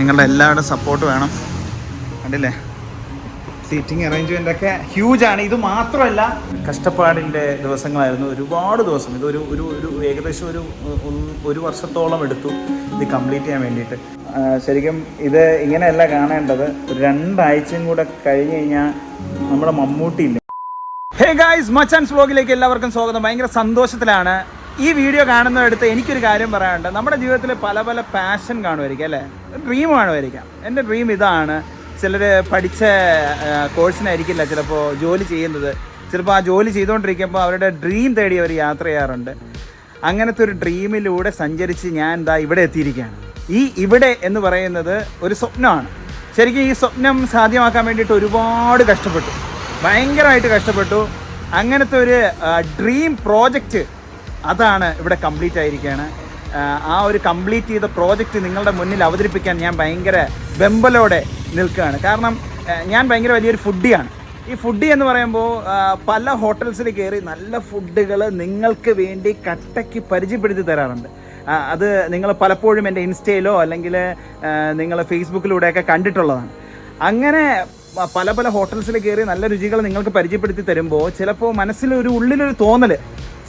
നിങ്ങളുടെ എല്ലാവരുടെ സപ്പോർട്ട് വേണം. കണ്ടില്ലേ? സീറ്റിംഗ് അറേഞ്ച്മെന്റ് ഒക്കെ ഹ്യൂജ് ആണ്. ഇത് മാത്രമല്ല കഷ്ടപ്പാടിന്റെ ദിവസങ്ങളായിരുന്നു. ഒരുപാട് ദിവസം. ഇത് ഒരു ഒരു ഏകദേശം ഒരു ഒരു വർഷത്തോളം എടുത്തു ഇത് കംപ്ലീറ്റ് ചെയ്യാൻ വേണ്ടിയിട്ട്. ശരിക്കും ഇത് ഇങ്ങനെയല്ല കാണേണ്ടത്. രണ്ടാഴ്ചയും കൂടെ കഴിഞ്ഞ് കഴിഞ്ഞാൽ നമ്മുടെ മമ്മൂട്ടി ഇല്ല? ഹേ ഗായ്സ് മച്ചാൻസ് വ്ലോഗിലേക്ക് എല്ലാവർക്കും സ്വാഗതം. ഭയങ്കര സന്തോഷത്തിലാണ് ഈ വീഡിയോ കാണുന്നതെടുത്ത് എനിക്കൊരു കാര്യം പറയാനുണ്ട്. നമ്മുടെ ജീവിതത്തിൽ പല പല പാഷൻ കാണുമായിരിക്കും അല്ലേ? ഡ്രീം കാണുമായിരിക്കാം. എന്റെ ഡ്രീം ഇതാണ്. ചിലർ പഠിച്ച കോഴ്സിനായിരിക്കില്ല ചിലപ്പോൾ ജോലി ചെയ്യുന്നത്. ചിലപ്പോൾ ആ ജോലി ചെയ്തുകൊണ്ടിരിക്കുമ്പോൾ അവരുടെ ഡ്രീം തേടി അവർ യാത്ര ചെയ്യാറുണ്ട്. അങ്ങനത്തെ ഒരു ഡ്രീമിലൂടെ സഞ്ചരിച്ച് ഞാൻ എന്താ ഇവിടെ എത്തിയിരിക്കുകയാണ്. ഈ ഇവിടെ എന്ന് പറയുന്നത് ഒരു സ്വപ്നമാണ്. ശരിക്കും ഈ സ്വപ്നം സാധ്യമാക്കാൻ വേണ്ടിയിട്ട് ഒരുപാട് കഷ്ടപ്പെട്ടു. ഭയങ്കരമായിട്ട് കഷ്ടപ്പെട്ടു. അങ്ങനത്തെ ഒരു ഡ്രീം പ്രോജക്റ്റ് അതാണ് ഇവിടെ കംപ്ലീറ്റ് ആയിരിക്കുകയാണ് ആ, ഒരു കംപ്ലീറ്റ് ചെയ്ത പ്രോജക്റ്റ് നിങ്ങളുടെ മുന്നിൽ അവതരിപ്പിക്കാൻ ഞാൻ ഭയങ്കര വെമ്പലോടെ നിൽക്കുകയാണ്. കാരണം ഞാൻ ഭയങ്കര വലിയൊരു ഫുഡിയാണ് ഈ ഫുഡി എന്ന് പറയുമ്പോൾ പല ഹോട്ടൽസിൽ കയറി നല്ല ഫുഡുകൾ നിങ്ങൾക്ക് വേണ്ടി കട്ടയ്ക്ക് പരിചയപ്പെടുത്തി തരാറുണ്ട്. അത് നിങ്ങൾ പലപ്പോഴും എന്റെ ഇൻസ്റ്റയിലോ അല്ലെങ്കിൽ നിങ്ങൾ ഫേസ്ബുക്കിലൂടെയൊക്കെ കണ്ടിട്ടുള്ളതാണ്. അങ്ങനെ പല പല ഹോട്ടൽസിൽ കയറി നല്ല രുചികൾ നിങ്ങൾക്ക് പരിചയപ്പെടുത്തി തരുമ്പോൾ ചിലപ്പോൾ മനസ്സിലൊരു ഉള്ളിലൊരു തോന്നൽ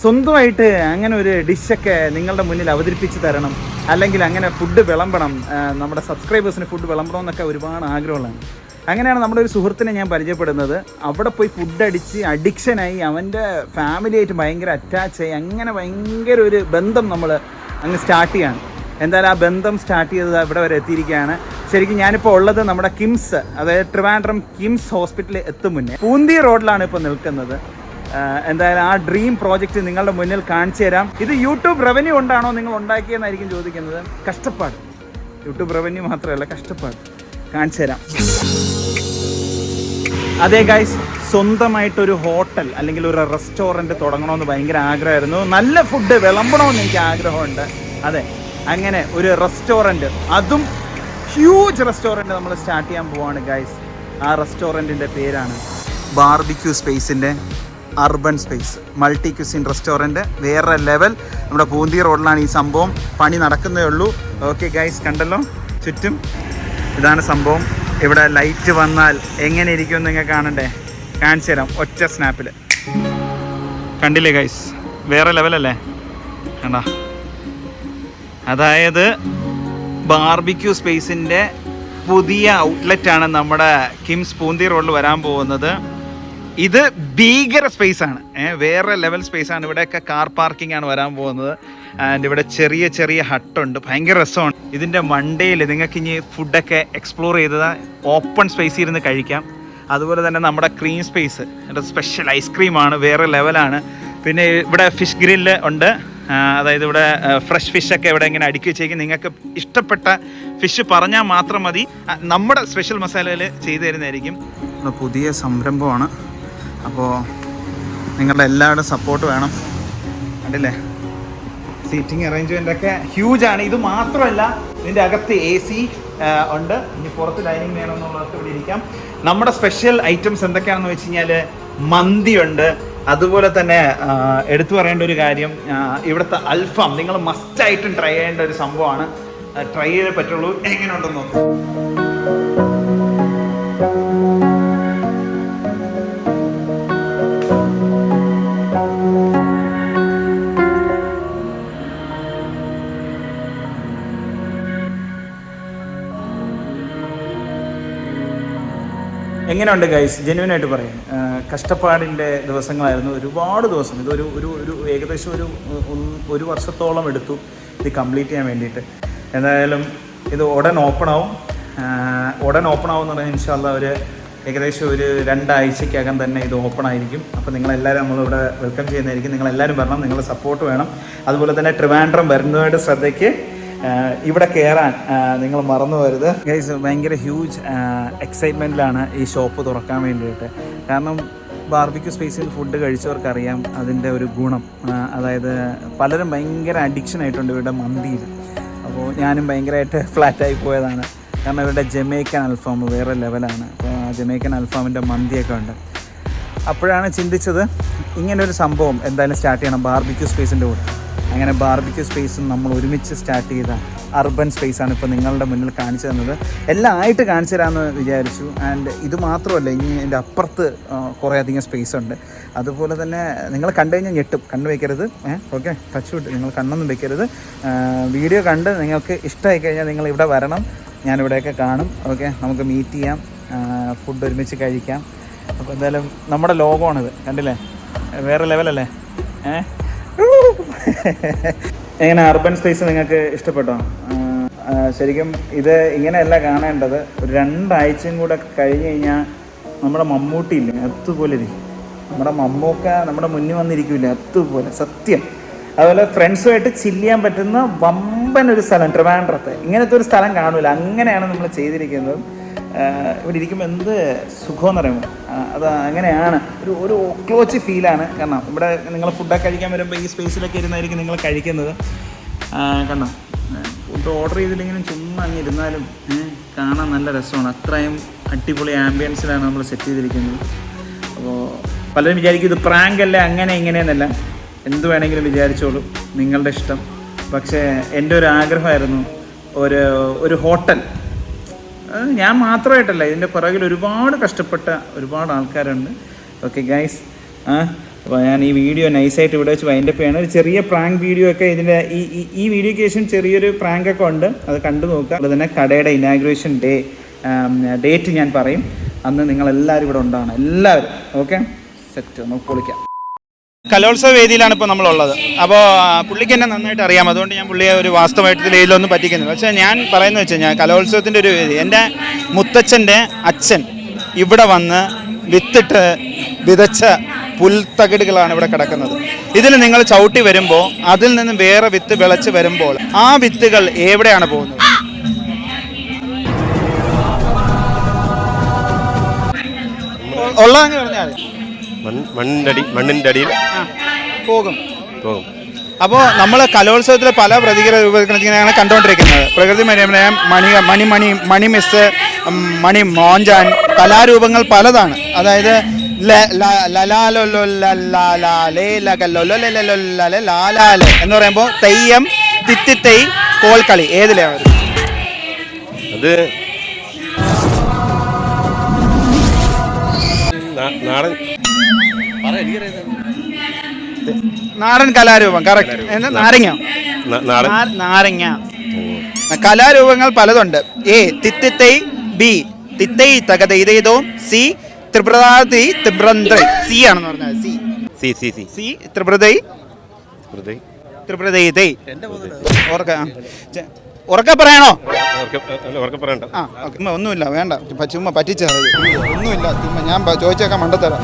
സ്വന്തമായിട്ട് അങ്ങനെ ഒരു ഡിഷൊക്കെ നിങ്ങളുടെ മുന്നിൽ അവതരിപ്പിച്ച് തരണം. അല്ലെങ്കിൽ അങ്ങനെ ഫുഡ് വിളമ്പണം. നമ്മുടെ സബ്സ്ക്രൈബേഴ്സിന് ഫുഡ് വിളമ്പണം എന്നൊക്കെ ഒരുപാട് ആഗ്രഹമുള്ളതാണ്. അങ്ങനെയാണ് നമ്മുടെ ഒരു സുഹൃത്തിനെ ഞാൻ പരിചയപ്പെടുന്നത്. അവിടെ പോയി ഫുഡ് അടിച്ച് അഡിക്ഷനായി അവന്റെ ഫാമിലിയായിട്ട് ഭയങ്കര അറ്റാച്ച് ആയി അങ്ങനെ ഭയങ്കര ഒരു ബന്ധം നമ്മൾ അങ്ങ് സ്റ്റാർട്ട് ചെയ്യാണ്. എന്തായാലും ആ ബന്ധം സ്റ്റാർട്ട് ചെയ്തത് ഇവിടെ വരെ എത്തിയിരിക്കുകയാണ്. ശരിക്കും ഞാനിപ്പോൾ ഉള്ളത് നമ്മുടെ കിംസ് അതായത് ട്രിവാൻഡ്രം കിംസ് ഹോസ്പിറ്റലിൽ എത്തും മുന്നേ. പൂന്തി റോഡിലാണ് ഇപ്പോൾ നിൽക്കുന്നത്. എന്തായാലും ആ ഡ്രീം പ്രോജക്റ്റ് നിങ്ങളുടെ മുന്നിൽ കാണിച്ചു തരാം. ഇത് യൂട്യൂബ് റവന്യൂ ഉണ്ടാണോ നിങ്ങൾ ഉണ്ടാക്കിയെന്നായിരിക്കും ചോദിക്കുന്നത്. കഷ്ടപ്പാട്. യൂട്യൂബ് റവന്യൂ മാത്രമല്ല കഷ്ടപ്പാട്. കാണിച്ചു തരാം. അതെ ഗൈസ് സ്വന്തമായിട്ടൊരു ഹോട്ടൽ അല്ലെങ്കിൽ ഒരു റെസ്റ്റോറന്റ് തുടങ്ങണമെന്ന് ഭയങ്കര ആഗ്രഹമായിരുന്നു. നല്ല ഫുഡ് വിളമ്പണമെന്ന് എനിക്ക് ആഗ്രഹമുണ്ട്. അതെ അങ്ങനെ ഒരു റെസ്റ്റോറന്റ് അതും ഹ്യൂജ് റെസ്റ്റോറന്റ് നമ്മൾ സ്റ്റാർട്ട് ചെയ്യാൻ പോവാണ് ഗൈസ് ആ റെസ്റ്റോറന്റിന്റെ പേരാണ് ബാർബിക്യൂ സ്പേസിന്റെ urban space. Multi cuisine restaurant വേറെ ലെവൽ. നമ്മുടെ പൂന്തി റോഡിലാണ് ഈ സംഭവം. പണി നടക്കുന്നേ ഉള്ളൂ. ഓക്കെ ഗൈസ് കണ്ടല്ലോ? ചുറ്റും ഇതാണ് സംഭവം. ഇവിടെ ലൈറ്റ് വന്നാൽ എങ്ങനെ ഇരിക്കും നിങ്ങൾ കാണണ്ടേ? കാണിച്ചു തരാം. ഒറ്റ സ്നാപ്പിൽ കണ്ടില്ലേ ഗൈസ് വേറെ ലെവലല്ലേ കണ്ടാ? അതായത് ബാർബിക്യൂ സ്പേസിന്റെ പുതിയ ഔട്ട്ലെറ്റാണ് നമ്മുടെ കിംസ് പൂന്തി റോഡിൽ വരാൻ പോകുന്നത്. ഇത് ഭീകര സ്പേസ് ആണ്. വേറെ ലെവൽ സ്പേസ് ആണ്. ഇവിടെയൊക്കെ കാർ പാർക്കിംഗ് ആണ് വരാൻ പോകുന്നത്. ആൻഡ് ഇവിടെ ചെറിയ ചെറിയ ഹട്ടുണ്ട് ഭയങ്കര രസമാണ്. ഇതിന്റെ മണ്ടയിൽ നിങ്ങൾക്ക് ഇനി ഫുഡൊക്കെ എക്സ്പ്ലോർ ചെയ്തത് ഓപ്പൺ സ്പേസിൽ ഇരുന്ന് കഴിക്കാം. അതുപോലെ തന്നെ നമ്മുടെ ക്രീം സ്പേസ് സ്പെഷ്യൽ ഐസ്ക്രീമാണ് വേറെ ലെവലാണ് പിന്നെ ഇവിടെ ഫിഷ് ഗ്രില്ല് ഉണ്ട്. അതായത് ഇവിടെ ഫ്രഷ് ഫിഷൊക്കെ ഇവിടെ ഇങ്ങനെ അടുക്കി വെച്ചേക്കും. നിങ്ങൾക്ക് ഇഷ്ടപ്പെട്ട ഫിഷ് പറഞ്ഞാൽ മാത്രം മതി. നമ്മുടെ സ്പെഷ്യൽ മസാലയിൽ ചെയ്തു തരുന്നതായിരിക്കും. പുതിയ സംരംഭമാണ്. അപ്പോൾ നിങ്ങളുടെ എല്ലാവരുടെ സപ്പോർട്ട് വേണം. കണ്ടില്ലേ? സീറ്റിംഗ് അറേഞ്ച്മെന്റ് ഒക്കെ ഹ്യൂജ് ആണ്. ഇത് മാത്രമല്ല ഇതിന്റെ അകത്ത് എ സി ഉണ്ട്. ഇനി പുറത്ത് ഡൈനിങ് വേണമെന്നുള്ളവർക്ക് ഇവിടെ ഇരിക്കാം. നമ്മുടെ സ്പെഷ്യൽ ഐറ്റംസ് എന്തൊക്കെയാണെന്ന് വെച്ച് കഴിഞ്ഞാൽ മന്തിയുണ്ട് അതുപോലെ തന്നെ എടുത്തു പറയേണ്ട ഒരു കാര്യം ഇവിടുത്തെ അൽഫാം. നിങ്ങൾ മസ്റ്റായിട്ടും ട്രൈ ചെയ്യേണ്ട ഒരു സംഭവമാണ്. ട്രൈ ചെയ്തേ പറ്റുള്ളൂ. എങ്ങനെയുണ്ടെന്ന് നോക്കാം. എങ്ങനെയുണ്ട് ഗൈസ് ജെന്യൂനായിട്ട് പറയും. കഷ്ടപ്പാടിന്റെ ദിവസങ്ങളായിരുന്നു. ഒരുപാട് ദിവസം. ഇതൊരു ഒരു ഒരു ഏകദേശം ഒരു ഒരു വർഷത്തോളം എടുത്തു ഇത് കംപ്ലീറ്റ് ചെയ്യാൻ വേണ്ടിയിട്ട്. എന്തായാലും ഇത് ഉടൻ ഓപ്പൺ ആവും. ഉടൻ ഓപ്പൺ ആവും എന്ന് പറഞ്ഞാൽ ഇൻഷാല്ല ഒരു ഏകദേശം ഒരു രണ്ടാഴ്ചയ്ക്കകം തന്നെ ഇത് ഓപ്പൺ ആയിരിക്കും. അപ്പോൾ നിങ്ങളെല്ലാവരും നമ്മളിവിടെ വെൽക്കം ചെയ്യുന്നതായിരിക്കും. നിങ്ങളെല്ലാവരും വരണം. നിങ്ങളുടെ സപ്പോർട്ട് വേണം. അതുപോലെ തന്നെ ട്രിവാൻഡ്രം വരുന്നതായിട്ട് ശ്രദ്ധയ്ക്ക് ഇവിടെ കയറാൻ നിങ്ങൾ മറന്നു പോരുത് ഗൈസ് ഭയങ്കര ഹ്യൂജ് എക്സൈറ്റ്മെന്റിലാണ് ഈ ഷോപ്പ് തുറക്കാൻ വേണ്ടിയിട്ട്. കാരണം ബാർബിക്യൂ സ്പേസിൽ ഫുഡ് കഴിച്ചവർക്കറിയാം അതിന്റെ ഒരു ഗുണം. അതായത് പലരും ഭയങ്കര അഡിക്ഷൻ ആയിട്ടുണ്ട് ഇവരുടെ മന്തിയിൽ. അപ്പോൾ ഞാനും ഭയങ്കരമായിട്ട് ഫ്ലാറ്റായി പോയതാണ്. കാരണം ഇവരുടെ ജമൈക്കൻ അൽഫാം വേറെ ലെവലാണ് അപ്പോൾ ജമൈക്കൻ അൽഫാമിന്റെ മന്തിയൊക്കെ ഉണ്ട്. അപ്പോഴാണ് ചിന്തിച്ചത് ഇങ്ങനൊരു സംഭവം എന്തായാലും സ്റ്റാർട്ട് ചെയ്യണം ബാർബിക്യൂ സ്പേസിന്റെ കൂടെ. അങ്ങനെ ബാർബിക്യൂ സ്പേസും നമ്മൾ ഒരുമിച്ച് സ്റ്റാർട്ട് ചെയ്ത അർബൻ സ്പേസാണ് ഇപ്പോൾ നിങ്ങളുടെ മുന്നിൽ കാണിച്ചു തന്നത്. എല്ലാം ആയിട്ട് കാണിച്ചു തരാമെന്ന് വിചാരിച്ചു. ആൻഡ് ഇത് മാത്രമല്ല ഇനി എന്റെ അപ്പുറത്ത് കുറേയധികം സ്പേസ് ഉണ്ട്. അതുപോലെ തന്നെ നിങ്ങൾ കണ്ടു കഴിഞ്ഞാൽ ഞെട്ടും. കണ്ണു വയ്ക്കരുത് ഓക്കെ ടച്ച് വിട്ട് നിങ്ങൾ കണ്ണൊന്നും വെക്കരുത്. വീഡിയോ കണ്ട് നിങ്ങൾക്ക് ഇഷ്ടമായി കഴിഞ്ഞാൽ നിങ്ങൾ ഇവിടെ വരണം. ഞാനിവിടെയൊക്കെ കാണും. ഓക്കെ നമുക്ക് മീറ്റ് ചെയ്യാം. ഫുഡ് ഒരുമിച്ച് കഴിക്കാം. അപ്പോൾ എന്തായാലും നമ്മുടെ ലോകമാണിത് കണ്ടില്ലേ? വേറെ ലെവലല്ലേ ഏഹ് എങ്ങനെ അർബൻ സ്പേസ് നിങ്ങൾക്ക് ഇഷ്ടപ്പെട്ടോ? ശരിക്കും ഇത് ഇങ്ങനെയല്ല കാണേണ്ടത്. ഒരു രണ്ടാഴ്ചയും കൂടെ കഴിഞ്ഞ് കഴിഞ്ഞാൽ നമ്മുടെ മമ്മൂട്ടി ഇല്ലേ? അതുപോലെ ഇരിക്കും. നമ്മുടെ മമ്മൂക്ക നമ്മുടെ മുന്നിൽ വന്നിരിക്കില്ല? അതുപോലെ സത്യം. അതുപോലെ ഫ്രണ്ട്സുമായിട്ട് ചില്ലിയാൻ പറ്റുന്ന വമ്പൻ ഒരു സ്ഥലം ട്രിവാൻഡ്രത്ത്. ഇങ്ങനത്തെ ഒരു സ്ഥലം കാണൂല. അങ്ങനെയാണ് നമ്മൾ ചെയ്തിരിക്കുന്നത്. ഇവിടെ ഇരിക്കുമ്പോൾ എന്ത് സുഖമെന്ന് പറയുമ്പോൾ അത് അങ്ങനെയാണ്. ഒരു ഒരു ക്ലോച്ച് ഫീലാണ് കാരണം ഇവിടെ നിങ്ങൾ ഫുഡൊക്കെ കഴിക്കാൻ വരുമ്പോൾ ഈ സ്പേസിലൊക്കെ ഇരുന്നായിരിക്കും നിങ്ങൾ കഴിക്കുന്നത്. കാരണം ഫുഡ് ഓർഡർ ചെയ്തില്ലെങ്കിലും ചുമ്മാ അങ്ങ് ഇരുന്നാലും ഏഹ് കാണാൻ നല്ല രസമാണ്. അത്രയും അടിപൊളി ആംബിയൻസിലാണ് നമ്മൾ സെറ്റ് ചെയ്തിരിക്കുന്നത്. അപ്പോൾ പലരും വിചാരിക്കും ഇത് പ്രാങ്ക് അല്ല അങ്ങനെ ഇങ്ങനെയെന്നല്ല. എന്ത് വേണമെങ്കിലും വിചാരിച്ചോളൂ. നിങ്ങളുടെ ഇഷ്ടം. പക്ഷേ എന്റെ ഒരു ആഗ്രഹമായിരുന്നു. ഒരു ഒരു ഹോട്ടൽ ഞാൻ മാത്രമായിട്ടല്ല ഇതിന്റെ പുറകിൽ ഒരുപാട് കഷ്ടപ്പെട്ട ഒരുപാട് ആൾക്കാരുണ്ട്. ഓക്കെ ഗൈസ് ആ അപ്പോൾ ഞാൻ ഈ വീഡിയോ നൈസായിട്ട് ഇവിടെ വെച്ച് വൈൻഡപ്പ് ചെയ്യണം. ഒരു ചെറിയ പ്രാങ്ക് വീഡിയോ ഒക്കെ ഇതിന്റെ ഈ ഈ- വീഡിയോയ്ക്ക് ശേഷം ചെറിയൊരു പ്രാങ്ക് ഒക്കെ ഉണ്ട്. അത് കണ്ടു നോക്കുക. അതുപോലെ തന്നെ കടയുടെ ഇനാഗ്രേഷൻ ഡേ ഡേറ്റ് ഞാൻ പറയും. അന്ന് നിങ്ങളെല്ലാവരും ഇവിടെ ഉണ്ടാവണം. എല്ലാവരും. ഓക്കെ സെറ്റ് നമുക്ക് പൊളിക്കാം. കലോത്സവ വേദിയിലാണ് ഇപ്പോൾ നമ്മളുള്ളത്. അപ്പോൾ പുള്ളിക്ക് എന്നെ നന്നായിട്ട് അറിയാം. അതുകൊണ്ട് ഞാൻ പുള്ളിയെ ഒരു വാസ്തവമായിട്ട് ഇതിലൊന്നും പറ്റിക്കുന്നില്ല. പക്ഷേ ഞാൻ പറയുന്നത് വെച്ച് കഴിഞ്ഞാൽ കലോത്സവത്തിന്റെ ഒരു വേദി. എന്റെ മുത്തച്ഛന്റെ അച്ഛൻ ഇവിടെ വന്ന് വിത്തിട്ട് വിതച്ച പുൽത്തകിടുകളാണ് ഇവിടെ കിടക്കുന്നത്. ഇതിൽ നിങ്ങൾ ചവിട്ടി വരുമ്പോൾ അതിൽ നിന്നും വേറെ വിത്ത് വിളച്ച് വരുമ്പോൾ ആ വിത്തുകൾ എവിടെയാണ് പോകുന്നത്? ഉള്ളതെന്ന് പറഞ്ഞാൽ മണ്ണിന്റെ മണ്ണിന്റെ അടിയിൽ പോകും. പോകും. അപ്പോൾ നമ്മൾ കലോത്സവത്തിലെ പല പ്രതികര രൂപങ്ങളാണ് കണ്ടുകൊണ്ടിരിക്കുന്നത്. പ്രകൃതി മണിമന മണി മണി മണി മണി മിസ് മണി മോഞ്ചാൻ കലാരൂപങ്ങൾ പലതാണ്. അതായത് എന്ന് പറയുമ്പോൾ തെയ്യം തിത്തിത്തൈ കോൽക്കളി ഏതിലാണ് അത് നാടൻ നാടൻ കലാരൂപം കറക്റ്റ് നാരങ്ങ. നാരങ്ങ. കലാരൂപങ്ങൾ പലതുണ്ട്. എ തിത്തിത്തൈ ബി തിത്തൈ തകത ഇതേതോ സി ത്രിപ്രതാതി ത്രിപ്രന്ത്രൈ സി ആണെന്ന് പറഞ്ഞാൽ C. C C C. C ത്രിപ്രതൈ ത്രിപ്രതൈ ഓർക്ക ഉറക്കെ പറയണോ? ഒന്നുമില്ല വേണ്ട. ചുമ്മാ- പറ്റിച്ചു പറ്റിച്ചത് ഒന്നുമില്ല ചുമ്മാ ഞാൻ ചോദിച്ചേക്കാൻ മണ്ടത്തരാം.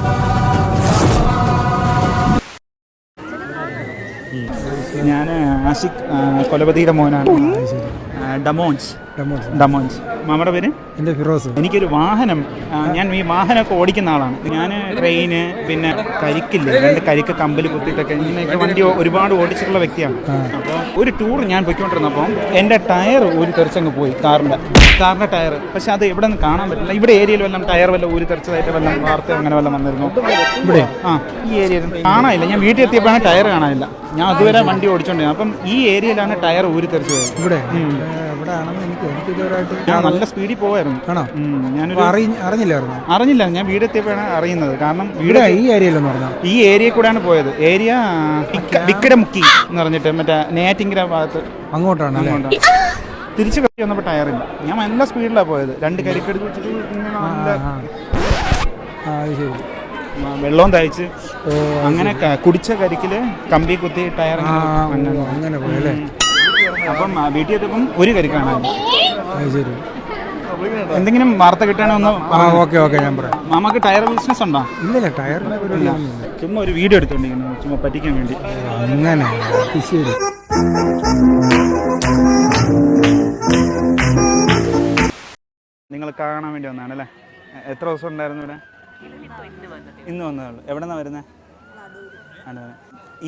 ഞാൻ ആഷിഖ് കൊലപതിയുടെ മോനാണ്. ആ, ഡമോൻസ് മാമയുടെ പേര്? എന്റെ ഫിറോസ്. എനിക്കൊരു വാഹനം ഞാൻ ഈ വാഹനമൊക്കെ ഓടിക്കുന്ന ആളാണ്. ഞാൻ ട്രെയിന് പിന്നെ കരിക്കില്ല രണ്ട് കരിക്ക് കമ്പൽ കുത്തിയിട്ടൊക്കെ ഇങ്ങനെയൊക്കെ വണ്ടി ഒരുപാട് ഓടിച്ചിട്ടുള്ള വ്യക്തിയാണ്. അപ്പോൾ ഒരു ടൂർ ഞാൻ പോയിക്കൊണ്ടിരുന്നപ്പോൾ എന്റെ ടയർ ഊരി തെറിച്ചങ്ങ് പോയി കാറിന്റെ. കാറിന്റെ ടയർ. പക്ഷെ അത് ഇവിടെ നിന്ന് കാണാൻ പറ്റില്ല. ഇവിടെ ഏരിയയിൽ വല്ലതും ടയർ വല്ല ഊരി തെറിച്ചതായിട്ട് വല്ല വാർത്ത അങ്ങനെ വല്ല വന്നിരുന്നു? ഇവിടെ? ആ ഈ ഏരിയയിൽ കാണാനില്ല. ഞാൻ വീട്ടിൽ എത്തിയപ്പോഴാണ് ടയർ കാണാനില്ല. ഞാൻ അതുവരെ വണ്ടി ഓടിച്ചോണ്ടിരുന്നത് അപ്പം ഈ ഏരിയയിലാണ് ടയർ ഊരി തെറിച്ചു പോയത് ഇവിടെ ഏ, ഇവിടെ ആണെന്ന് എനിക്ക് എനിക്ക് ഇതുവരെയായിട്ട് ഞാൻ നല്ല സ്പീഡിൽ പോവായിരുന്നു. ആണോ? ഞാൻ ഞാനൊരു അറിഞ്ഞില്ലായിരുന്നു? അറിഞ്ഞില്ല. ഞാൻ വീട് എത്തിയപ്പോഴാണ് അറിയുന്നത്. കാരണം വീട് ഈ ഏരിയയിലെന്ന് പറഞ്ഞാൽ ഈ ഏരിയ കൂടെയാണ് പോയത്. ഏരിയ വിക്കടമുക്കി എന്ന് പറഞ്ഞിട്ട് മറ്റേ നേറ്റിങ്കര ഭാഗത്ത്. അങ്ങോട്ടാണ് അങ്ങോട്ടാണ്. തിരിച്ചു കയറി വന്നപ്പോൾ ടയറില്ല ഞാൻ നല്ല സ്പീഡിലാണ് പോയത്. രണ്ട് കരിക്കെടുത്ത് വെച്ചിട്ട് ശരി. വെള്ളവും തയ്ച്ച് അങ്ങനെ കുടിച്ച കരിക്കിൽ കമ്പി കുത്തി ടയർ അങ്ങനെ പോയല്ലേ? അപ്പം വീട്ടിൽ എത്തിയപ്പം ഒരു കരിക്കാണ്. അത് ശരി. എന്തെങ്കിലും വാർത്ത കിട്ടണേ ഒന്ന് ആ ഓക്കെ ഓക്കെ ഞാൻ പറയാം. മാമക്ക് ടയർ ബിസിനസ് ഉണ്ടോ? ഇല്ല. ടയർ ചുമ്മാ ഒരു വീഡിയോ എടുത്തോണ്ടിരിക്കുന്നു ചുമ്മാ പറ്റിക്കാൻ വേണ്ടി. അങ്ങനെ. ശരി. നിങ്ങൾ കാണാൻ വേണ്ടി വന്നതാണ് അല്ലേ? എത്ര ദിവസം ഉണ്ടായിരുന്നു ഇവിടെ? ഇന്ന് വന്നതേ ഉള്ളൂ. എവിടെ നിന്നാണ് വരുന്നത്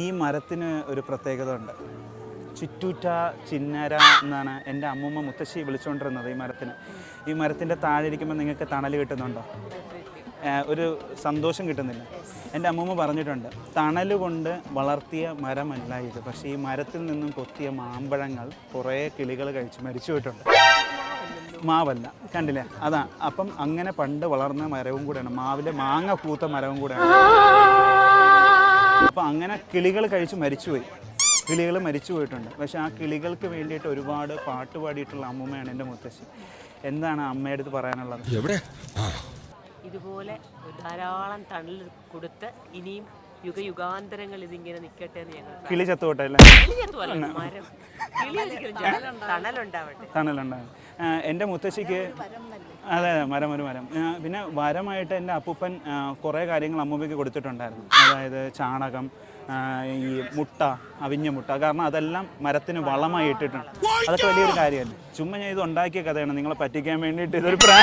ഈ മരത്തിന് ഒരു പ്രത്യേകത ഉണ്ട്. ചുറ്റൂറ്റ ചിന്നര എന്നാണ് എന്റെ അമ്മൂമ്മ മുത്തശ്ശി വിളിച്ചുകൊണ്ടിരുന്നത് ഈ മരത്തിന്. ഈ മരത്തിന്റെ താഴെ ഇരിക്കുമ്പോൾ നിങ്ങൾക്ക് തണൽ കിട്ടുന്നുണ്ടോ? ഒരു സന്തോഷം കിട്ടുന്നില്ല. എന്റെ അമ്മൂമ്മ പറഞ്ഞിട്ടുണ്ട് തണൽ കൊണ്ട് വളർത്തിയ മരമല്ല ഇത്. പക്ഷേ ഈ മരത്തിൽ നിന്നും കൊത്തിയ മാമ്പഴങ്ങൾ കുറേ കിളികൾ കഴിച്ച് മരിച്ചു പോയിട്ടുണ്ട്. മാവല്ല കണ്ടില്ലേ? അതാ അപ്പം അങ്ങനെ പണ്ട് വളർന്ന മരവും കൂടെയാണ്. മാവിലെ മാങ്ങ പൂത്ത മരവും കൂടെയാണ്. അപ്പം അങ്ങനെ കിളികൾ കഴിച്ച് മരിച്ചുപോയി കിളികൾ മരിച്ചു പോയിട്ടുണ്ട്. പക്ഷെ ആ കിളികൾക്ക് വേണ്ടിയിട്ട് ഒരുപാട് പാട്ട് പാടിയിട്ടുള്ള അമ്മൂമ്മയാണ് എന്റെ മുത്തശ്ശി. എന്താണ് അമ്മയുടെ അടുത്ത് പറയാനുള്ളത്? ഇതുപോലെ ധാരാളം തണൽ കൊടുത്ത് ഇനിയും യുഗയുഗാന്തരങ്ങൾ ഇതിങ്ങനെ നിൽക്കട്ടെ എന്ന് ഞങ്ങൾ കിളി ചത്തുപോട്ടെ അല്ലേ. മരം. കിളി തണലുണ്ടാവട്ടെ. എന്റെ മുത്തശ്ശിക്ക് അതെ അതെ മരം ഒരു മരം. പിന്നെ വരമായിട്ട് എന്റെ അപ്പൂപ്പൻ കുറേ കാര്യങ്ങൾ അമ്മൂമ്മയ്ക്ക് കൊടുത്തിട്ടുണ്ടായിരുന്നു. അതായത് ചാണകം ഈ മുട്ട അവിഞ്ഞ മുട്ട. കാരണം അതെല്ലാം മരത്തിന് വളമായി ഇട്ടിട്ടുണ്ട്. അതൊക്കെ വലിയൊരു കാര്യമല്ലേ? ചുമ്മാ ഞാൻ ഇത് ഉണ്ടാക്കിയ കഥയാണ്. നിങ്ങളെ പറ്റിക്കാൻ വേണ്ടിയിട്ട് ഇതൊരു പ്രാ